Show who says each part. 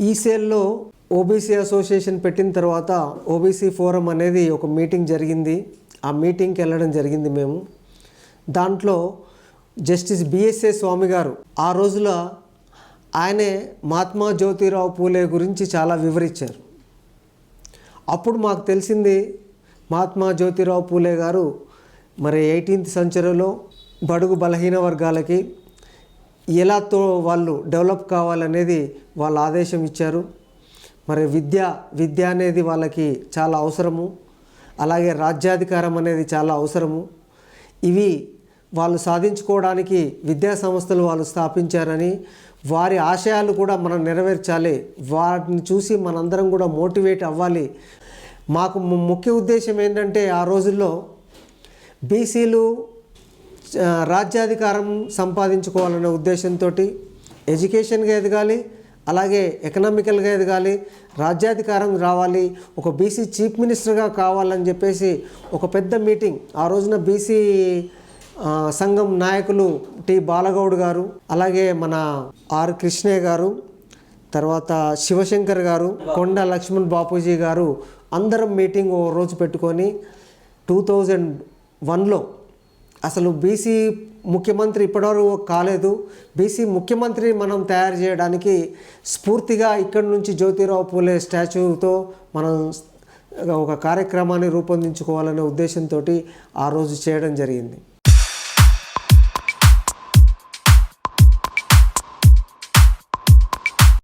Speaker 1: ఈ సేల్లో OBC association పెట్టిన తర్వాత ఓబీసీ ఫోరం అనేది ఒక మీటింగ్ జరిగింది. ఆ మీటింగ్కి వెళ్ళడం జరిగింది మేము. దాంట్లో జస్టిస్ బిఎస్ఏ స్వామి గారు ఆ రోజుల ఆయనే మహాత్మా జ్యోతిరావు పూలే గురించి చాలా వివరించారు. అప్పుడు మాకు తెలిసింది మహాత్మా జ్యోతిరావు పూలే గారు మరి ఎయిటీన్త్ సెంచరీలో బడుగు బలహీన వర్గాలకి ఎలాతో వాళ్ళు డెవలప్ కావాలనేది వాళ్ళు ఆదేశం ఇచ్చారు. మరి విద్య విద్య అనేది వాళ్ళకి చాలా అవసరము. అలాగే రాజ్యాధికారం అనేది చాలా అవసరము. ఇవి వాళ్ళు సాధించుకోవడానికి విద్యా సంస్థలు వాళ్ళు స్థాపించారని వారి ఆశయాలు కూడా మనం నెరవేర్చాలి. వాటిని చూసి మనందరం కూడా మోటివేట్ అవ్వాలి. మాకు ము- ముఖ్య ఉద్దేశం ఏంటంటే ఆ రోజుల్లో బీసీలు రాజ్యాధికారం సంపాదించుకోవాలనే ఉద్దేశంతో ఎడ్యుకేషన్గా ఎదగాలి అలాగే ఎకనామికల్గా ఎదగాలి రాజ్యాధికారం రావాలి ఒక బీసీ చీఫ్ మినిస్టర్గా కావాలని చెప్పేసి ఒక పెద్ద మీటింగ్ ఆ రోజున బీసీ సంఘం నాయకులు టి బాలగౌడ్ గారు అలాగే మన ఆర్ కృష్ణయ్య గారు తర్వాత శివశంకర్ గారు కొండ లక్ష్మణ్ బాపూజీ గారు అందరం మీటింగ్ ఓ రోజు పెట్టుకొని టూ థౌజండ్ వన్లో అసలు బీసీ ముఖ్యమంత్రి ఇప్పటివరకు కాలేదు. బీసీ ముఖ్యమంత్రి మనం తయారు చేయడానికి స్ఫూర్తిగా ఇక్కడి నుంచి జ్యోతిరావు పూలే స్టాచ్యూతో మనం ఒక కార్యక్రమాన్ని రూపొందించుకోవాలనే ఉద్దేశంతో ఆ రోజు చేయడం జరిగింది.